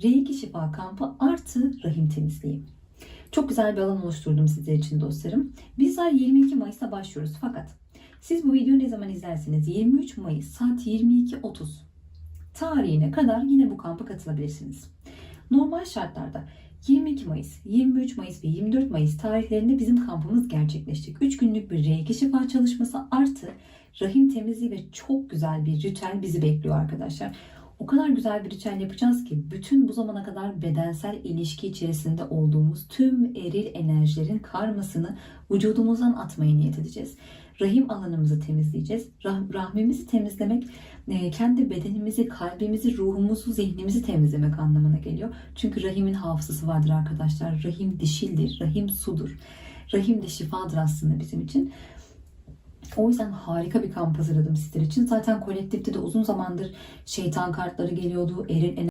R2 şifa kampı artı rahim temizliği. Çok güzel bir alan oluşturdum sizler için dostlarım. Bizler 22 Mayıs'ta başlıyoruz fakat siz bu videoyu ne zaman izlerseniz 23 Mayıs saat 22.30 tarihine kadar yine bu kampa katılabilirsiniz. Normal şartlarda 22 Mayıs, 23 Mayıs ve 24 Mayıs tarihlerinde bizim kampımız gerçekleşecek. 3 günlük bir R2 şifa çalışması artı rahim temizliği ve çok güzel bir ritüel bizi bekliyor arkadaşlar. O kadar güzel bir ritüel yapacağız ki bütün bu zamana kadar bedensel ilişki içerisinde olduğumuz tüm eril enerjilerin karmasını vücudumuzdan atmaya niyet edeceğiz. Rahim alanımızı temizleyeceğiz. Rah- rahmimizi temizlemek e, kendi bedenimizi, kalbimizi, ruhumuzu, zihnimizi temizlemek anlamına geliyor. Çünkü rahimin hafızası vardır arkadaşlar. Rahim dişildir, rahim sudur. Rahim de şifadır aslında bizim için. O yüzden harika bir kamp hazırladım sizler için. Zaten kolektifte de uzun zamandır şeytan kartları geliyordu, eril